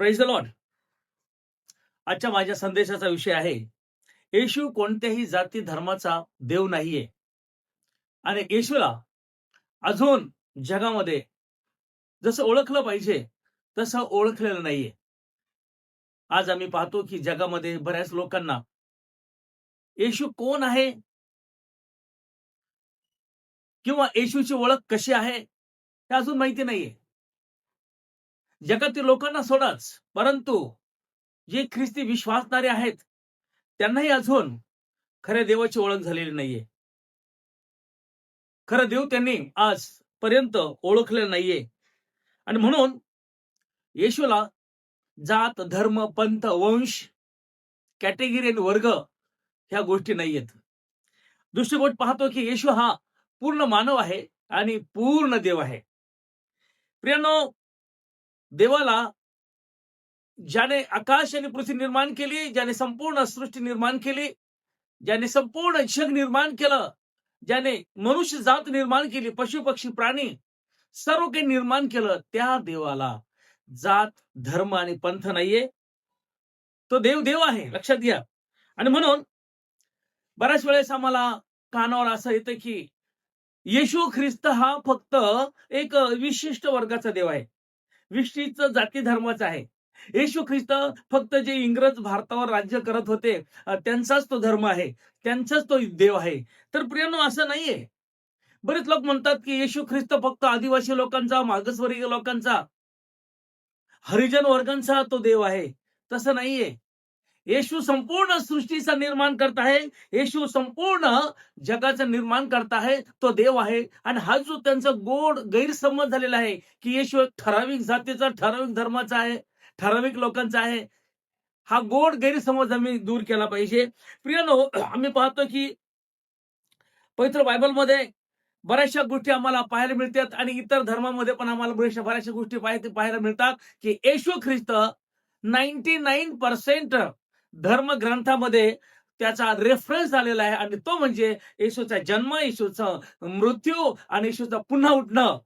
Praise the Lord आजच्या माझ्या संदेशाचा विषय आहे येशू कोणत्याही जाती धर्माचा देव नाहीये. आणि येशूला अजून जगामध्ये जसं ओळखलं पाहिजे तसं ओळखलेलं नाहीये. आज आम्ही पाहतो की जगामध्ये बऱ्याच लोकांना येशू कोण आहे? किंवा येशूची ओळख कशी आहे? हे अजून माहिती नाहीये. जगातील लोकांना सोडाच. परंतु जे ख्रिस्ती विश्वासणारे आहेत त्यांनाही अजून खऱ्या देवाची ओळख झालेली नाहीये. खरं देव त्यांनी आज पर्यंत ओळखले नाहीये. आणि म्हणून येशूला जात धर्म पंथ वंश कॅटेगरी आणि वर्ग ह्या गोष्टी नाहीयेत. दुसरी गोष्ट पाहतो की येशू हा पूर्ण मानव आहे आणि पूर्ण देव आहे. प्रियानो देवाला ज्याने आकाश आणि पृथ्वी निर्माण केली ज्याने संपूर्ण सृष्टी निर्माण केली ज्याने संपूर्ण जग निर्माण केलं ज्याने मनुष्य जात निर्माण केली पशु पक्षी प्राणी सर्व काही निर्माण केलं त्या देवाला जात धर्म आणि पंथ नाहीये. तो देव देव आहे लक्षात घ्या. आणि म्हणून बऱ्याच वेळेस आम्हाला कानावर असं येतं की येशू ख्रिस्त हा फक्त एक विशिष्ट वर्गाचा देव आहे. विशिष्ट जाती धर्माचं आहे. येशू ख्रिस्त फक्त जे इंग्रज भारतावर राज्य करत होते त्यांचाच तो धर्म आहे त्यांचाच तो देव आहे. तर प्रियानो असं नाहीये. बरेच लोक म्हणतात की येशू ख्रिस्त फक्त आदिवासी लोकांचा मागासवर्गीय लोकांचा हरिजन वर्गांचा तो देव आहे. तसं नाहीये. येशू संपूर्ण सृष्टीचा निर्माण करत आहे. येशू संपूर्ण जगाचं निर्माण करत आहे. तो देव आहे. आणि हा जो त्यांचा गोड गैरसमज झालेला आहे की येशू एक ठराविक जातीचा ठराविक धर्माचा आहे ठराविक लोकांचा आहे हा गोड गैरसमज आम्ही दूर केला पाहिजे. प्रियानो आम्ही पाहतो की पवित्र बायबलमध्ये बऱ्याचशा गोष्टी आम्हाला पाहायला मिळतात आणि इतर धर्मामध्ये पण आम्हाला बऱ्याचशा बऱ्याचशा गोष्टी पाहाय- पाहायला मिळतात की Yeshu Khrist ninety nine percent धर्म ग्रंथामध्ये त्याचा रेफरन्स झालेला आहे आणि तो म्हणजे येशूचा जन्म येशूचा मृत्यू आणि येशूचा पुन्हा उठणं.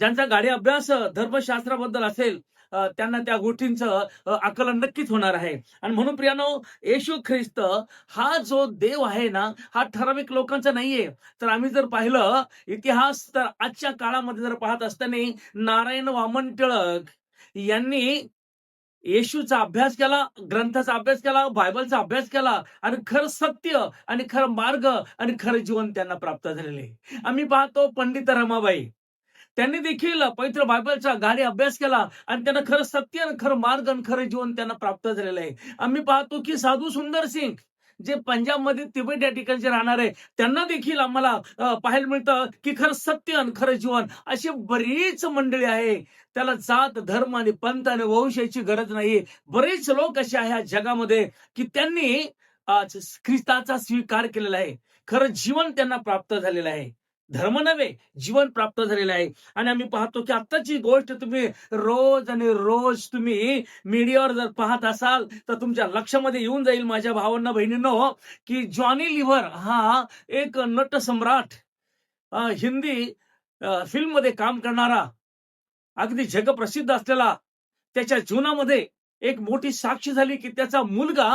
ज्यांचा गाडी अभ्यास धर्मशास्त्राबद्दल असेल त्यांना त्या गोष्टींचं आकलन नक्कीच होणार आहे. आणि म्हणून प्रियानो येशू ख्रिस्त हा जो देव आहे ना हा ठराविक लोकांचा नाहीये. तर आम्ही जर पाहिलं इतिहास तर आजच्या काळामध्ये जर पाहत असताना नारायण वामन टिळक यांनी येशूचा अभ्यास केला ग्रंथाचा अभ्यास केला बायबलचा अभ्यास केला आणि खरं सत्य आणि खरं मार्ग आणि खरं जीवन त्यांना प्राप्त झालेले. आम्ही पाहतो पंडित रमाबाई. त्यांनी देखील पवित्र बायबलचा गाडी अभ्यास केला आणि त्यांना खरं सत्य आणि खरं मार्ग आणि खरं जीवन त्यांना प्राप्त झालेलं. आहे आम्ही पाहतो की साधू सुंदर सिंग जे पंजाबमध्ये तिबेट या ठिकाणचे राहणार आहे त्यांना देखील आम्हाला पाहायला मिळतं की खरं सत्य आणि खरं जीवन अशी बरीच मंडळी आहे. त्याला जात धर्म आणि पंथ आणि वंशाची गरज नाही बरेच लोक असे आहे या जगामध्ये की त्यांनी आज ख्रिस्ताचा स्वीकार केलेला आहे. खरं जीवन त्यांना प्राप्त झालेलं आहे. धर्म नव्हे जीवन प्राप्त झालेलं आहे. आणि आम्ही पाहतो की आत्ताची गोष्ट तुम्ही रोज आणि रोज तुम्ही मीडियावर जर पाहत असाल तर तुमच्या लक्षामध्ये येऊन जाईल माझ्या भावांना बहिणींनो की जॉनी लिव्हर हा एक नट सम्राट हिंदी फिल्ममध्ये काम करणारा अगदी जगप्रसिद्ध असलेला त्याच्या जीवनामध्ये एक मोठी साक्ष झाली की त्याचा मुलगा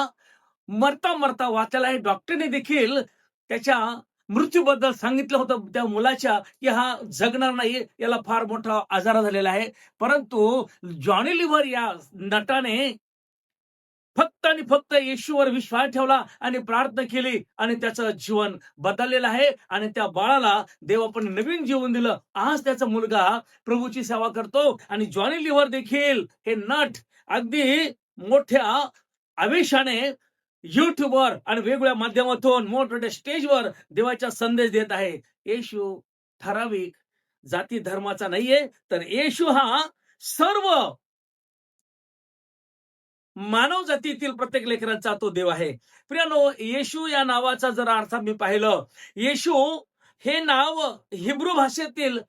मरता मरता वाचलेला आहे डॉक्टरने देखील त्याच्या मृत्यूबद्दल सांगितलं होतं त्या मुलाच्या की हा जगणार नाही याला फार मोठा आजार झालेला आहे. परंतु जॉनी लिव्हर या नटाने फक्त आणि फक्त येशूवर विश्वास ठेवला आणि प्रार्थना केली आणि त्याचं जीवन बदललेलं आहे. आणि त्या बाळाला देवापण नवीन जीवन दिलं. आज त्याचा मुलगा प्रभूची सेवा करतो आणि जॉनी लिव्हर देखील हे नट अगदी मोठ्या आवेशाने युट्यूबवर आणि वेगवेगळ्या माध्यमातून मोठमोठ्या स्टेजवर देवाचा संदेश देत आहे. येशू ठराविक जाती धर्माचा नाहीये तर येशू हा सर्व मानव जातीतील प्रत्येक लेकरांचा तो देव आहे. प्रियानो येशू या नावाचा जर अर्थ मी पाहिलं येशू हे नाव हिब्रू भाषेतील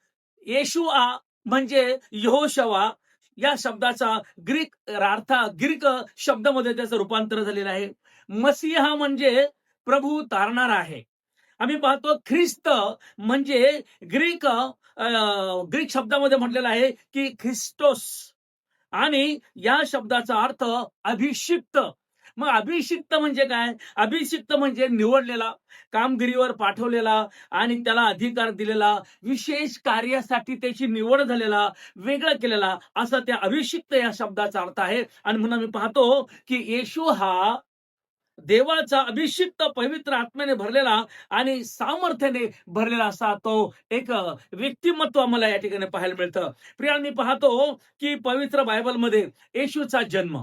येशू आ म्हणजे यहोशवा या शब्दाचा ग्रीक अर्थ ग्रीक शब्दामध्ये त्याचं रूपांतर झालेलं आहे. मसीहा म्हणजे प्रभू तारणारा आहे. आम्ही पाहतो ख्रिस्त म्हणजे ग्रीक ग्रीक शब्दामध्ये म्हटलेलं आहे की ख्रिस्टोस. आणि या शब्दाचा अर्थ अभिषिक्त. मग अभिषिक्त म्हणजे काय? अभिषिक्त म्हणजे निवडलेला कामगिरीवर पाठवलेला आणि त्याला अधिकार दिलेला विशेष कार्यासाठी त्याची निवड झालेला वेगळा केलेला असा त्या अभिषिक्त या शब्दाचा अर्थ आहे. आणि म्हणून आम्ही पाहतो की येशू हा देवाचा अभिषिक्त पवित्र आत्म्याने भरलेला आणि सामर्थ्याने भरलेला असा तो एक व्यक्तिमत्व आम्हाला या ठिकाणी पाहायला मिळतं. प्रिया मी पाहतो की पवित्र बायबलमध्ये येशूचा जन्म.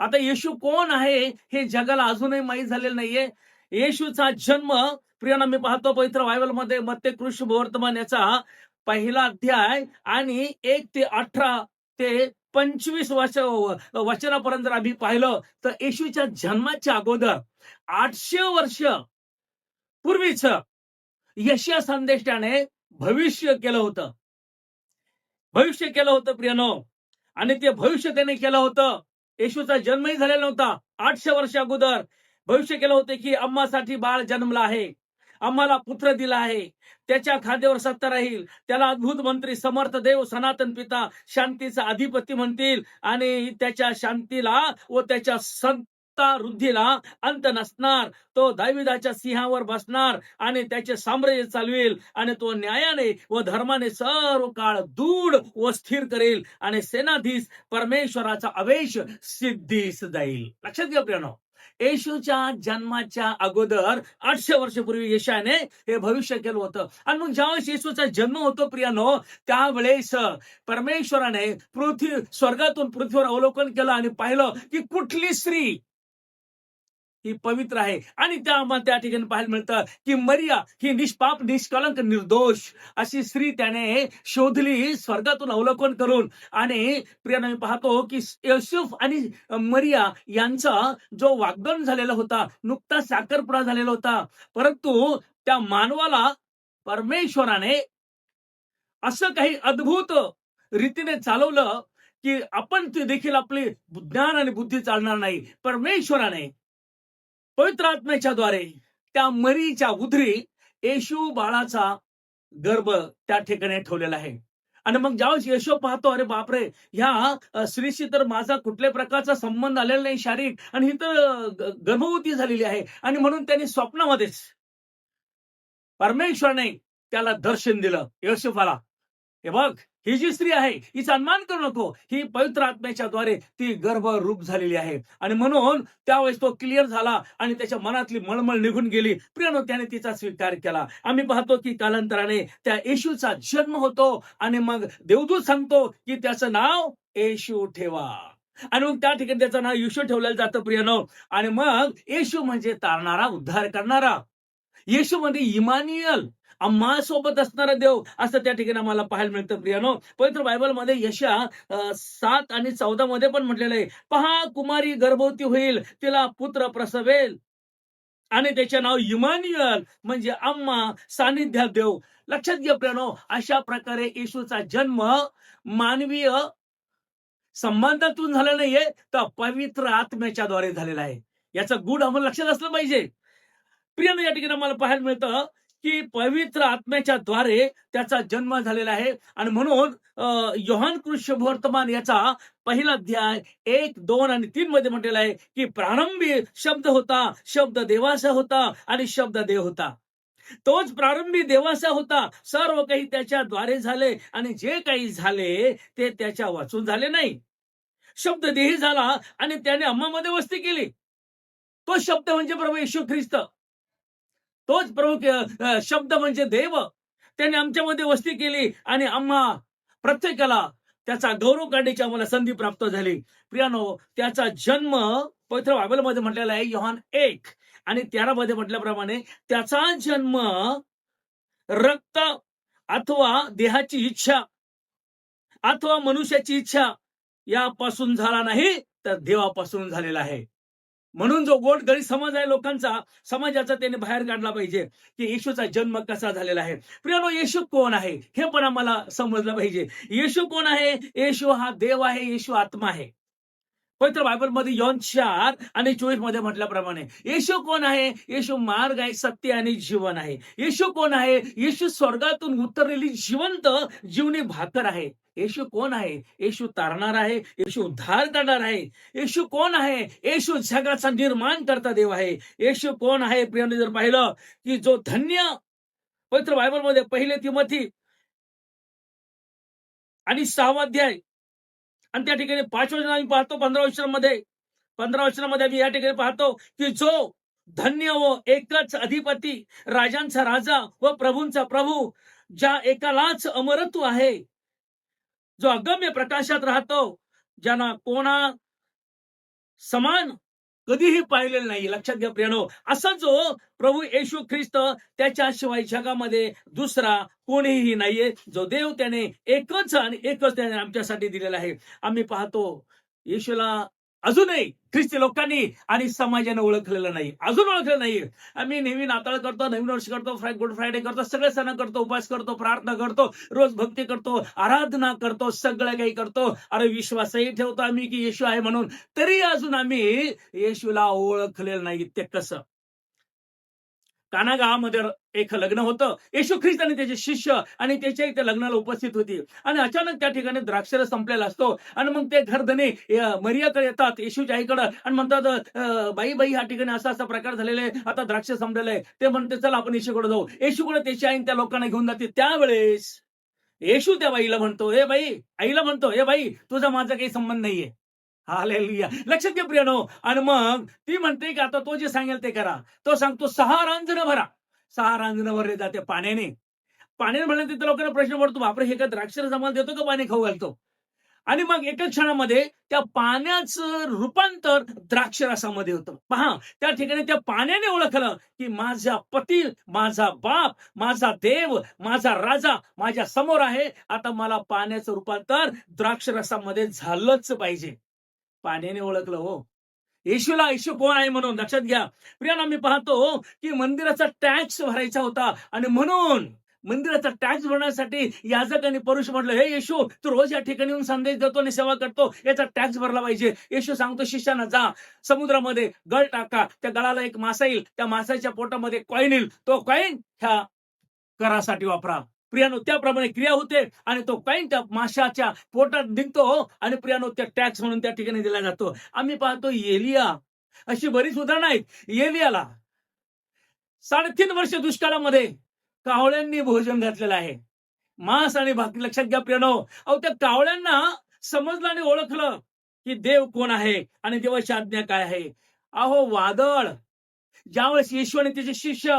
आता येशू कोण आहे हे जगाला अजूनही माहीत झालेलं नाहीये. येशूचा जन्म प्रियाना मी पाहतो पवित्र बायबलमध्ये मत्ते कृष्ण वर्तमान याचा पहिला अध्याय आणि एक ते अठरा ते पंचवीस वर्ष वचनापर्यंत जर आम्ही पाहिलं तर येशूच्या जन्माच्या अगोदर आठशे वर्ष पूर्वीच यशया संदेष्टाने भविष्य केलं होतं. भविष्य केलं होतं प्रियनो. आणि ते भविष्य त्याने केलं होतं. येशूचा जन्मही झालेला नव्हता. आठशे वर्ष अगोदर भविष्य केलं होतं की अम्मासाठी बाळ जन्मला आहे. आम्हाला पुत्र दिला आहे. त्याच्या खाद्यावर सत्ता राहील. त्याला अद्भुत मंत्री समर्थ देव सनातन पिता शांतीचा अधिपती म्हणतील. आणि त्याच्या शांतीला व त्याच्या संता वृद्धीला अंत नसणार. तो दाविदाच्या सिंहावर बसणार आणि त्याचे साम्राज्य चालवेल. आणि तो न्यायाने व धर्माने सर्व काळ दूढ व स्थिर करेल. आणि सेनाधीश परमेश्वराचा अवेश सिद्धीस जाईल. लक्षात घ्या प्रियानो. येशूच्या जन्माच्या अगोदर आठशे वर्षपूर्वी येशाने हे भविष्य केलं होतं. आणि मग ज्यावेळेस येशूचा जन्म होतो प्रियानो त्यावेळेस परमेश्वराने पृथ्वी स्वर्गातून पृथ्वीवर अवलोकन केलं आणि पाहिलं की कुठली स्त्री ही पवित्र आहे. आणि त्या आम्हाला त्या ठिकाणी पाहायला मिळतं की मरिया ही निष्पाप निष्कलंक निर्दोष अशी स्त्री त्याने शोधली स्वर्गातून अवलोकन करून. आणि प्रियाने पाहतो की युसुफ आणि मरिया यांचा जो वाग्दान झालेला होता नुकता साखरपुडा झालेला होता. परंतु त्या मानवाला परमेश्वराने असं काही अद्भुत रीतीने चालवलं की आपण ते देखील आपली ज्ञान आणि बुद्धी चालणार नाही. परमेश्वराने पवित्र आत्म्याच्या द्वारे त्या मरीच्या उधरी येशू बाळाचा गर्भ त्या ठिकाणी ठेवलेला आहे. आणि मग ज्यावेळेस येशू पाहतो अरे बापरे ह्या स्त्रीशी तर माझा कुठल्याही प्रकारचा संबंध आलेला नाही शारीरिक आणि ही तर गर्भवती झालेली आहे. आणि म्हणून त्यांनी स्वप्नामध्येच परमेश्वरने त्याला दर्शन दिलं यशोफाला. हे बघ ही जी स्त्री आहे ही सन्मान करू नको. ही पवित्र आत्म्याच्या द्वारे ती गर्भ रूप झालेली आहे. आणि म्हणून त्यावेळेस तो क्लिअर झाला आणि त्याच्या मनातली मळमळ निघून गेली. प्रियानो त्याने तिचा स्वीकार केला. आम्ही पाहतो की कालांतराने त्या येशूचा जन्म होतो आणि मग देवदूत सांगतो की त्याचं नाव येशू ठेवा. आणि मग त्या ठिकाणी त्याचं नाव येशू ठेवलेलं जातं प्रियानो. आणि मग येशू म्हणजे तारणारा उद्धार करणारा. येशू म्हणजे इमानियल. आम्हा सोबत असणारा देव असं त्या ठिकाणी आम्हाला पाहायला मिळतं प्रियानो. पवित्र बायबलमध्ये यशा सात आणि चौदा मध्ये पण म्हटलेलं आहे पहा कुमारी गर्भवती होईल तिला पुत्र प्रसवेल. आणि त्याचे नाव इमान्युअल म्हणजे आम्हा सानिध्यात देव. लक्षात घ्या प्रियानो अशा प्रकारे येशूचा जन्म मानवीय संबंधातून झाला नाहीये तर पवित्र आत्म्याच्या द्वारे झालेला आहे. याचा गुण आम्हाला लक्षात असलं पाहिजे. प्रियानो या ठिकाणी आम्हाला पाहायला मिळतं की पवित्र आत्म्याच्या द्वारे त्याचा जन्म झालेला आहे. आणि म्हणून अं, योहान कृष्ण वर्तमान याचा पहिला अध्याय एक दोन आणि तीन मध्ये म्हटलेला आहे की प्रारंभी शब्द होता शब्द देवाचा होता आणि शब्द देव होता. तोच प्रारंभी देवाचा होता. सर्व काही त्याच्याद्वारे झाले आणि जे काही झाले ते त्याच्या वाचून झाले नाही. शब्द देही झाला आणि त्याने अम्मामध्ये वस्ती केली. तो शब्द म्हणजे प्रभू येशू ख्रिस्त. तोच प्रभू शब्द म्हणजे देव. त्याने आमच्यामध्ये वस्ती केली आणि आम्हा प्रत्येकाला त्याचा गौरव काढण्याची आम्हाला संधी प्राप्त झाली. प्रियानो त्याचा जन्म पवित्र बायबलमध्ये म्हटलेला आहे योहान एक. आणि तेरा मध्ये म्हटल्याप्रमाणे त्याचा जन्म रक्त अथवा देहाची इच्छा अथवा मनुष्याची इच्छा यापासून झाला नाही तर देवापासून झालेला आहे. म्हणून जो गोड गरीब समाज आहे लोकांचा समाजाचा त्याने बाहेर काढला पाहिजे की येशूचा जन्म कसा झालेला आहे. प्रियानो येशू कोण आहे? हे पण आम्हाला समजलं पाहिजे. येशू कोण आहे? येशू हा देव आहे येशू आत्मा आहे. पवित्र बायबलमध्ये यौन चार आणि चोवीसमध्ये म्हटल्याप्रमाणे येशू कोण आहे? येशू मार्ग आहे सत्य आणि जीवन आहे. येशू कोण आहे? येशू स्वर्गातून उतरलेली जिवंत जीवनी भाकर आहे. येशू कोण आहे? येशू तारणार आहे येशू उद्धार करणार आहे. येशू कोण आहे? येशू जगाचा निर्माण करता देव आहे. येशू कोण आहे? प्रियाने जर पाहिलं की जो धन्य पवित्र बायबलमध्ये पहिले तिमथी आणि सहावाध्याय आणि त्या ठिकाणी पाच वचन आम्ही पाहतो पंधरा वचनामध्ये पंधरा वचनामध्ये आम्ही या ठिकाणी पाहतो की जो धन्य व एकच अधिपती राजांचा राजा व प्रभूंचा प्रभू ज्या एकालाच अमरत्व आहे जो अगम्य प्रकाशात राहतो ज्यांना कोणा समान कधीही पाहिलेलं नाही लक्षात घ्या प्रियानो. असा जो प्रभू येशू ख्रिस्त त्याच्याशिवाय जगामध्ये दुसरा कोणीही नाहीये. जो देव त्याने एकच आणि एकच त्याने आमच्यासाठी दिलेला आहे. आम्ही पाहतो येशूला अजूनही ख्रिस्ती लोकांनी आणि समाजाने ओळखलेलं नाही. अजून ओळखलं नाही. आम्ही नेहमी नाताळ करतो नवीन वर्ष करतो फ्राय गुड फ्रायडे करतो सगळे सण करतो उपास करतो प्रार्थना करतो रोज भक्ती करतो आराधना करतो सगळं काही करतो. अरे विश्वासही ठेवतो आम्ही की येशू आहे म्हणून. तरी अजून आम्ही येशूला ओळखलेलं नाही ते कसं काना गावामध्ये एक लग्न होतं. येशू ख्रिस्त आणि त्याचे शिष्य आणि त्याच्या इथे लग्नाला उपस्थित होती. आणि अचानक त्या ठिकाणी द्राक्षर संपलेला असतो. आणि मग ते घरधने मर्याकडे मरियाकडे येतात येशूच्या आईकडं. आणि म्हणतात बाई बाई ह्या ठिकाणी असा असा प्रकार झालेला आहे. आता द्राक्ष संपलेलं आहे. ते म्हणते चला आपण येशूकडे जाऊ. येशूकडे त्याची आई त्या लोकांना घेऊन जाते. त्यावेळेस येशू त्या बाईला म्हणतो हे बाई आईला म्हणतो हे बाई तुझा माझा काही संबंध नाहीये हालेलुया. लक्षात घ्या प्रियानो. आणि मग ती म्हणते की आता तो जे सांगेल ते करा. तो सांगतो सहा रांजणं भरा. सहा रांजणं भरले जाते पाण्याने. पाण्याने म्हणलं तिथे लोकांना प्रश्न पडतो बापरे हे का द्राक्ष जमाल देतो का पाणी खाऊ घालतो? आणि मग एका क्षणामध्ये त्या पाण्याचं रूपांतर द्राक्ष रसामध्ये होतं. पहा त्या ठिकाणी त्या पाण्याने ओळखलं की माझा पती माझा बाप माझा देव माझा राजा माझ्यासमोर आहे. आता मला पाण्याचं रूपांतर द्राक्ष रसामध्ये झालंच पाहिजे. पाण्याने ओळखलं हो. येशूला येशू कोण आहे म्हणून? लक्षात घ्या. प्रियाना मी पाहतो की मंदिराचा टॅक्स भरायचा होता आणि म्हणून मंदिराचा टॅक्स भरण्यासाठी याजक आणि परुष म्हटलं हे येशू तू रोज या ठिकाणी येऊन संदेश देतो आणि सेवा करतो. याचा टॅक्स भरला पाहिजे. येशू सांगतो शिष्याना जा. समुद्रामध्ये गळ टाका. त्या गळाला एक मासा येईल. त्या मासाच्या पोटामध्ये कॉईन येईल. तो कॉईन ह्या करासाठी वापरा. प्रियानो त्याप्रमाणे क्रिया होते आणि तो कॉईन त्या माशाच्या पोटात निघतो आणि प्रियानो त्या टॅक्स म्हणून त्या ठिकाणी दिला जातो. आम्ही पाहतो एलिया. अशी बरीच उदाहरणं आहेत. एलियाला साडेतीन वर्ष दुष्काळामध्ये कावळ्यांनी भोजन घातलेलं आहे. मांस आणि भाकरी लक्षात घ्या प्रियानो. अहो त्या कावळ्यांना समजलं आणि ओळखलं की देव कोण आहे आणि देवाची आज्ञा काय आहे. अहो वादळ. ज्यावेळेस येशू आणि त्याचे शिष्य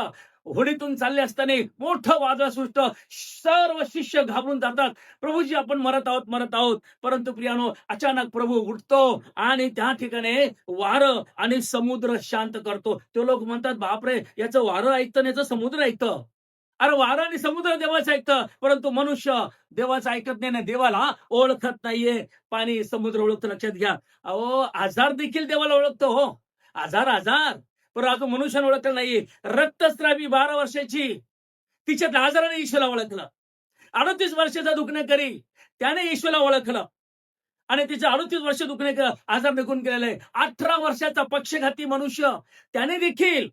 होडीतून चालले असताना मोठं वादळ सुटत सर्व शिष्य घाबरून जातात. प्रभूजी आपण मरत आहोत मरत आहोत. परंतु प्रियानो अचानक प्रभू उठतो आणि त्या ठिकाणी वारं आणि समुद्र शांत करतो. ते लोक म्हणतात बापरे याचं वारं ऐकतं आणि याचं समुद्र ऐकतं. अरे वारं आणि समुद्र देवाचं ऐकतं. परंतु मनुष्य देवाचं ऐकत नाही ना देवाला ओळखत नाहीये. पाणी समुद्र ओळखतं लक्षात घ्या. अहो आजार देखील देवाला ओळखतो हो. आजार आजार. पण अजून मनुष्याने ओळखलं नाहीये रक्तस्रावी बारा वर्षाची. तिच्या आजाराने येशूला ओळखलं. अडतीस वर्षाचा दुखणे करी. त्याने येशूला ओळखलं. आणि तिचं अडतीस वर्ष दुखणे आजार निघून गेलेलं. आहे अठरा वर्षाचा पक्षघाती मनुष्य. त्याने देखील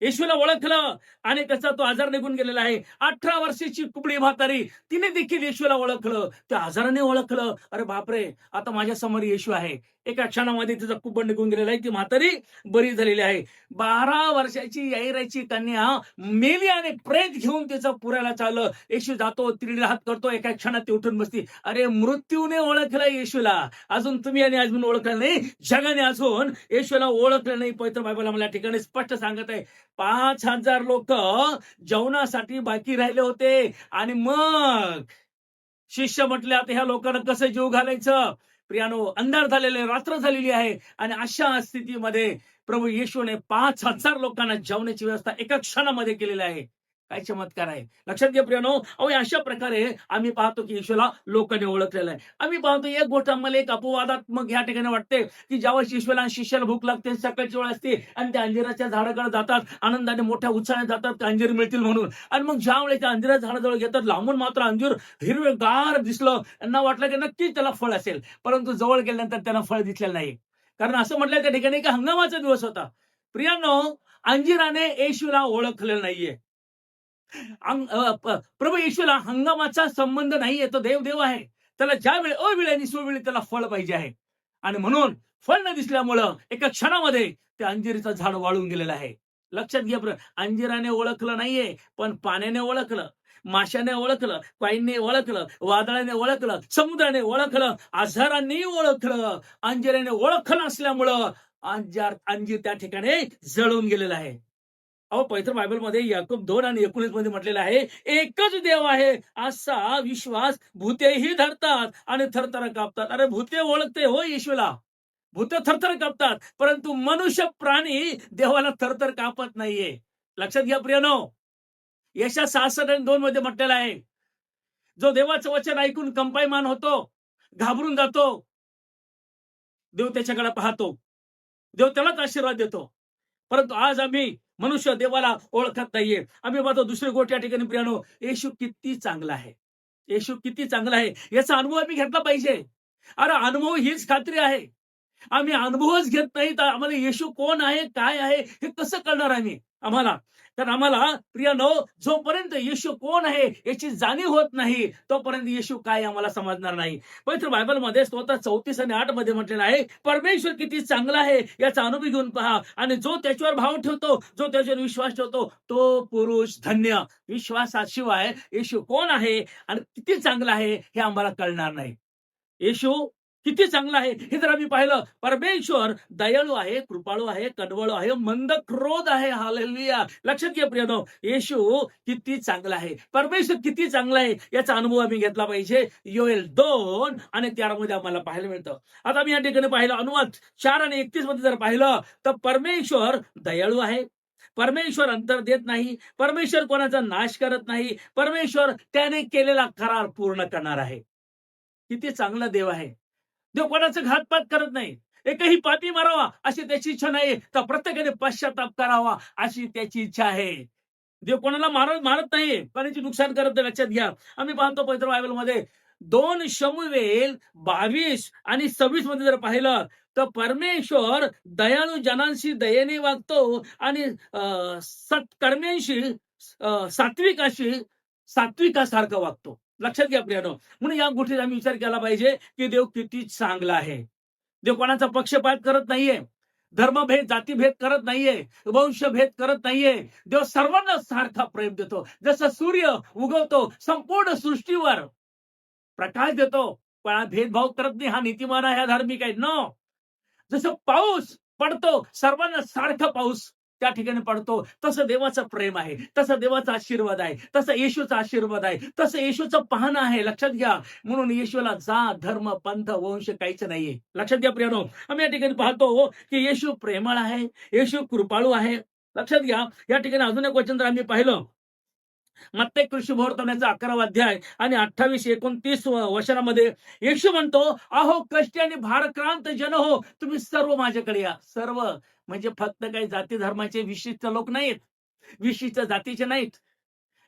येशूला ओळखलं आणि त्याचा तो आजार निघून गेलेला आहे. अठरा वर्षाची कुबडी म्हातारी तिने देखील येशूला ओळखलं. त्या आजाराने ओळखलं. अरे बापरे आता माझ्यासमोर येशू आहे. एका क्षणामध्ये तिचा कुबड निघून गेलेला आहे. ती म्हातारी बरी झालेली आहे. बारा वर्षाची याईराची कन्या मेली आणि प्रेत घेऊन तिचं पुरायला चाललं. येशू जातो तिरडी हात करतो एका क्षणात ती उठून बसती. अरे मृत्यूने ओळखला येशूला. अजून तुम्ही आणि अजून ओळखलं नाही. जगाने अजून येशूला ओळखलं नाही. पवित्र बायबल आम्हाला ठिकाणी स्पष्ट सांगत आहे. पाच हजार लोक जेवणासाठी बाकी राहिले होते. आणि मग शिष्य म्हटले आता ह्या लोकांना कसं जीव घालायचं? प्रियानो अंधार झालेले रात्र झालेली आहे. आणि अशा स्थितीमध्ये प्रभू येशूने पाच हजार लोकांना जेवण्याची व्यवस्था एका क्षणामध्ये केलेली आहे. काय चमत्कार आहे? लक्षात घ्या प्रियानो अहो अशा प्रकारे आम्ही पाहतो की येशूला लोकांनी ओळखलेलं आहे. आम्ही पाहतो एक गोष्ट आम्हाला एक अपवादात्मक या ठिकाणी वाटते की ज्यावेळेस येशूला शिष्याला भूक लागते सकाळची वेळ असते आणि त्या अंजिराच्या झाडाकडे जातात आनंदाने मोठ्या उत्साहाने जातात ते अंजीर मिळतील म्हणून. आणि मग ज्या वेळेस त्या अंजिरा झाडाजवळ घेतात लांबून मात्र अंजीर हिरवेगार दिसलं त्यांना वाटलं की नक्कीच त्याला फळ असेल. परंतु जवळ गेल्यानंतर त्यांना फळ दिसलेलं नाही. कारण असं म्हटलं त्या ठिकाणी की हंगामाचा दिवस होता. प्रियानो अंजिराने येशूला ओळखलेलं नाहीये. प्रभू येशूला हंगामाचा संबंध नाहीये तो देव देव आहे. त्याला ज्या वेळी अवेळी आणि सुवेळी त्याला फळ पाहिजे आहे. आणि म्हणून फळ न दिसल्यामुळं एका क्षणामध्ये ते अंजिरीचं झाड वाळून गेलेलं आहे. लक्षात घ्या प्र- अंजिराने ओळखलं नाहीये पण पाण्याने ओळखलं माशाने ओळखलं पाईने ओळखलं वादळाने ओळखलं समुद्राने ओळखलं आजारांनी ओळखलं अंजिराने ओळखलं असल्यामुळं अंजार अंजीर त्या ठिकाणी जळून गेलेलं आहे. अहो पैथर बायबलमध्ये याकूब दोन आणि एकोणीसमध्ये म्हटलेलं आहे एकच देव आहे असा विश्वास भूतेही धरतात आणि थरथर कापतात. अरे भूते ओळखते हो येशूला. भूत थरथर कापतात परंतु मनुष्य प्राणी देवाला थरथर कापत नाहीये. लक्षात घ्या प्रियनो. यशा सहासष्ट आणि दोन मध्ये म्हटलेलं आहे जो देवाचं वचन ऐकून कंपायमान होतो घाबरून जातो देव त्याच्याकडे पाहतो देव त्यालाच आशीर्वाद देतो. परंतु आज आम्ही मनुष्य देवाला ओळखत नाहीये. आम्ही पाहतो दुसरी गोष्ट या ठिकाणी प्रियानो येशू किती चांगला आहे. येशू किती चांगला आहे. याचा अनुभव आम्ही घेतला पाहिजे. अरे अनुभव हीच खात्री आहे. आम्ही अनुभवच घेत नाही तर आम्हाला येशू कोण आहे काय आहे हे कसं करणार आम्ही? आम्हाला. तर आम्हाला प्रियानो जोपर्यंत येशू कोण आहे याची जाणीव होत नाही तोपर्यंत येशू काय आम्हाला समजणार नाही. पवित्र बायबलमध्ये स्वतः चौतीस आणि आठमध्ये म्हटलेलं आहे परमेश्वर किती चांगला आहे याचा अनुभव घेऊन पहा. आणि जो त्याच्यावर भाव ठेवतो जो त्याच्यावर विश्वास ठेवतो तो पुरुष धन्य. विश्वासाशिवाय येशू कोण आहे आणि किती चांगला आहे हे आम्हाला कळणार नाही. येशू किती चांगलं आहे हे जर आम्ही पाहिलं परमेश्वर दयाळू आहे कृपाळू आहे कडवळू आहे मंद क्रोध आहे हालेलुया. लक्षात घ्या प्रियनो येशू किती चांगला आहे. परमेश्वर किती चांगला आहे याचा अनुभव आम्ही घेतला पाहिजे. योएल दोन आणि त्यामध्ये मध्ये आम्हाला पाहायला मिळतं. आता आम्ही या ठिकाणी पाहिलं अनुवाद चार आणि एकतीसमध्ये जर पाहिलं तर परमेश्वर दयाळू आहे. परमेश्वर अंतर देत नाही. परमेश्वर कोणाचा नाश करत नाही. परमेश्वर त्याने केलेला करार पूर्ण करणार आहे. किती चांगला देव आहे. देव कोणाचं घातपात करत नाही एकही पापी मारावा अशी त्याची इच्छा नाही तर प्रत्येकाने पश्चाताप करावा अशी त्याची इच्छा आहे. देव कोणाला मारत मारत नाही कोणाची नुकसान करत नाही लक्षात घ्या. आम्ही पाहतो पवित्र बायबलमध्ये दोन शमुवेल बावीस आणि सव्वीसमध्ये जर पाहिलं तर परमेश्वर दयाळू जनांशी दयेने वागतो आणि अं, सत्कर्म्यांशी सात्विकाशी सात्विकासारखं वागतो. लक्षात घ्या प्रियानो. म्हणून या गोष्टीचा आम्ही विचार केला पाहिजे की देव किती चांगला आहे. देव कोणाचा पक्षपात करत नाहीये. धर्मभेद जातीभेद करत नाहीये. वंशभेद करत नाहीये. देव सर्वांना सारखा प्रेम देतो. जसं सूर्य उगवतो संपूर्ण सृष्टीवर प्रकाश देतो पण भेदभाव करत नाही. हा नीतिमान आहे हा धार्मिक आहे. न जसं पाऊस पडतो सर्वांना सारखा पाऊस त्या ठिकाणी पडतो. तसं देवाचं प्रेम आहे. तसं देवाचा आशीर्वाद आहे. तसं येशूचा आशीर्वाद आहे. तसं येशूचं पाहणं आहे. लक्षात घ्या. म्हणून येशूला जात धर्म पंथ वंश काहीच नाहीये. लक्षात घ्या प्रियानो. आम्ही या ठिकाणी पाहतो की येशू प्रेमळ आहे. येशू कृपाळू आहे. लक्षात घ्या. या ठिकाणी अजून एक वचन जर आम्ही पाहिलं मत्ते कृषी वर्तवण्याचा अकरावा अध्याय आणि अठ्ठावीस एकोणतीस वर्षामध्ये येशू म्हणतो अहो कष्टी आणि भारक्रांत जन हो तुम्ही सर्व माझ्याकडे या. सर्व म्हणजे फक्त काही जाती धर्माचे विशिष्ट लोक नाहीत विशिष्ट जातीचे नाहीत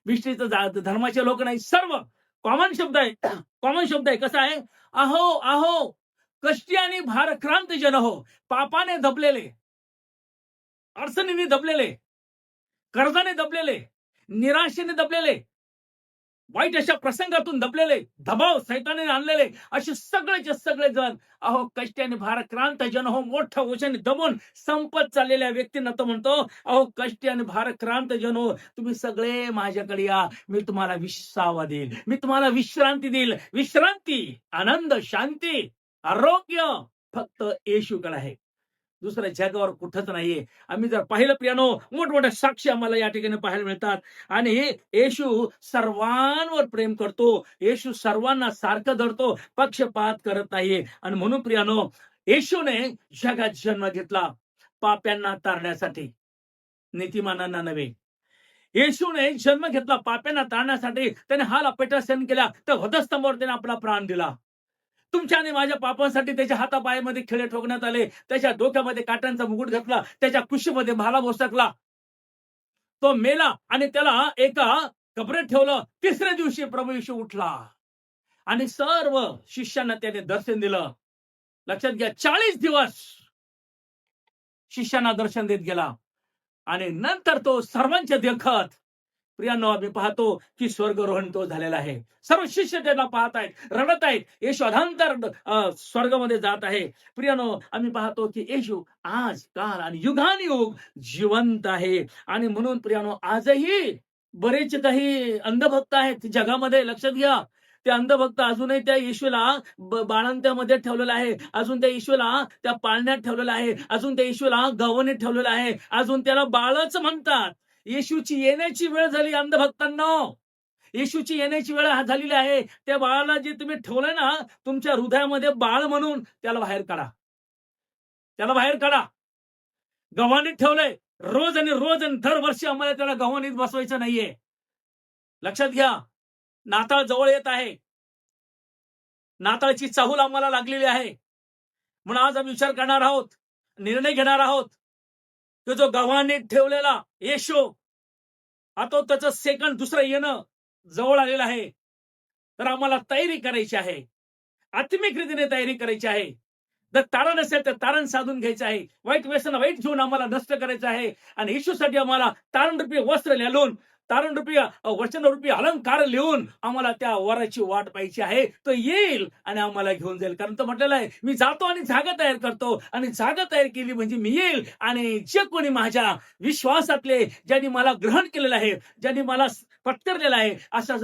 विशिष्ट धर्माचे लोक नाहीत सर्व. कॉमन शब्द आहे कॉमन शब्द आहे. कसा आहे? अहो अहो कष्टी आणि भारक्रांत जन हो पापाने दबलेले अडचणीने दबलेले कर्जाने दबलेले निराशेने दबलेले. वाईट अशा प्रसंगातून दबलेले दबाव सैताने आणलेले असे सगळेचे सगळे जण अहो कष्टाने आणि भारक्रांत जन हो मोठ्या ओशाने दबून संपत चाललेल्या व्यक्तींना तो म्हणतो अहो कष्टाने आणि भारक्रांत जन हो तुम्ही सगळे माझ्याकडे या मी तुम्हाला विसावा देईल मी तुम्हाला विश्रांती देईल. विश्रांती आनंद शांती आरोग्य फक्त येशूकडे आहे. दुसऱ्या जगावर कुठंच नाहीये. आम्ही जर पाहिलं प्रियानो मोठमोठ्या साक्षी आम्हाला या ठिकाणी पाहायला मिळतात. आणि येशू सर्वांवर प्रेम करतो. येशू सर्वांना सारखं धरतो पक्षपात करत नाहीये. आणि म्हणून प्रियानो येशूने जगात जन्म घेतला. पाप्यांना तारण्यासाठी नीतिमानांना नव्हे. येशूने जन्म घेतला पाप्यांना तारण्यासाठी. त्याने हाल अपेटा सहन केला. तर वधस्तंभावर त्याने आपला प्राण दिला. तुमच्या आणि माझ्या पापांसाठी त्याच्या हातापायामध्ये खिळे ठोकण्यात आले त्याच्या डोक्यामध्ये काट्यांचा मुकुट घातला त्याच्या कुशीमध्ये भाला बोसकला तो मेला आणि त्याला एका कपड्यात ठेवलं. तिसऱ्या दिवशी प्रभू येशू उठला आणि सर्व शिष्यांना त्याने दर्शन दिलं. लक्षात घ्या चाळीस दिवस शिष्यांना दर्शन देत गेला आणि नंतर तो सर्वांच्या देखत प्रियांनो आम्ही पाहतो की स्वर्गरोहण तो झालेला आहे. सर्व शिष्य त्यांना पाहत आहेत रडत आहेत येशू अधांतर स्वर्गामध्ये जात आहे. प्रियानो आम्ही पाहतो की येशू आज काल आणि युगानुयुग जिवंत आहे. आणि म्हणून प्रियानो आजही बरेच काही अंधभक्त आहेत. जगामध्ये लक्षात घ्या. ते अंधभक्त अजूनही त्या येशूला ब- बाळंत्यामध्ये ठेवलेलं आहे. अजून त्या येशूला त्या पाळण्यात ठेवलेलं आहे. अजून त्या येशूला गवणीत ठेवलेलं आहे. अजून त्याला बाळच म्हणतात. येशूची येण्याची वेळ झाली अंधभक्तांना. येशूची येण्याची वेळ झालेली आहे. त्या बाळाला जे तुम्ही ठेवलंय ना तुमच्या हृदयामध्ये बाळ म्हणून त्याला बाहेर काढा. त्याला बाहेर काढा. गव्हाणीत ठेवलंय. रोज आणि रोज आणि दरवर्षी आम्हाला त्याला गव्हाणीत बसवायचं नाहीये. लक्षात घ्या. नाताळ जवळ येत आहे. नाताळची चाहूल आम्हाला लागलेली आहे. म्हणून आज आम्ही विचार करणार आहोत. निर्णय घेणार आहोत. तो जो गव्हाने ठेवलेला येशो आता त्याचं सेकंड दुसरं येणं जवळ आलेलं आहे. तर आम्हाला तयारी करायची आहे. आत्मिक रीतीने तयारी करायची आहे. जर तारण असेल तर तारण साधून घ्यायचं आहे. वाईट व्यसन वाईट घेऊन आम्हाला नष्ट करायचं आहे. आणि येशूसाठी आम्हाला तारण रूपी वस्त्र लिहून तारण रूपी वचन रूपी अलंकार लिहून आम्हाला त्या वराची वाट पाहिजे आहे. तो येईल आणि आम्हाला घेऊन जाईल. कारण तो म्हटलेला आहे मी जातो आणि जागा तयार करतो. आणि जागा तयार केली म्हणजे मी येईल. आणि जे कोणी माझ्या विश्वासातले ज्यांनी मला ग्रहण केलेलं आहे ज्यांनी मला पत्करलेलं आहे अशा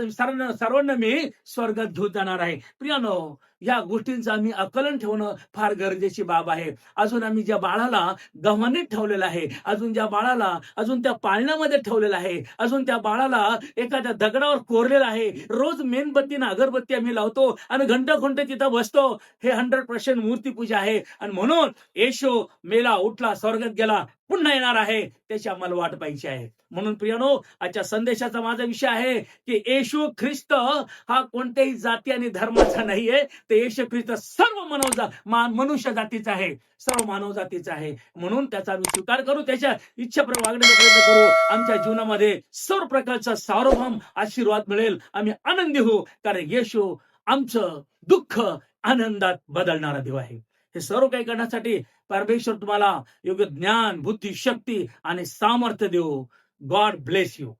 सर्वांना मी स्वर्गात घेऊन जाणार आहे. प्रियानो या गोष्टींचं आम्ही आकलन ठेवणं फार गरजेची बाब आहे. अजून आम्ही ज्या बाळाला गव्हाणीत ठेवलेलं आहे अजून ज्या बाळाला अजून त्या पाळण्यामध्ये ठेवलेलं आहे अजून त्या बाळाला एखाद्या दगडावर कोरलेलं आहे रोज मेणबत्तीनं अगरबत्ती आम्ही लावतो आणि घंटा घंटे तिथं बसतो. हे हंड्रेड पर्सेंट मूर्तीपूजा आहे. आणि म्हणून येशो मेला उठला स्वर्गात गेला पुन्हा येणार आहे. त्याची आम्हाला वाट पाहिजे आहे. म्हणून प्रियानो आजच्या संदेशाचा माझा विषय आहे की येशू ख्रिस्त हा कोणत्याही जाती आणि धर्माचा नाहीये. तर येशू ख्रिस्त सर्व मानव जा- मनुष्य जातीचा आहे. सर्व मानव जातीचा आहे. म्हणून त्याचा आम्ही स्वीकार करू त्याच्या इच्छेप्रमाणे वागण्याचा प्रयत्न करू. आमच्या जीवनामध्ये सर्व प्रकारचा सार्वभौम आशीर्वाद मिळेल. आम्ही आनंदी होऊ कारण येशू आमचं दुःख आनंदात बदलणारा देव आहे. हे सर्व काही करण्यासाठी परमेश्वर तुम्हाला योग्य ज्ञान बुद्धी शक्ती आणि सामर्थ्य देऊ. God bless you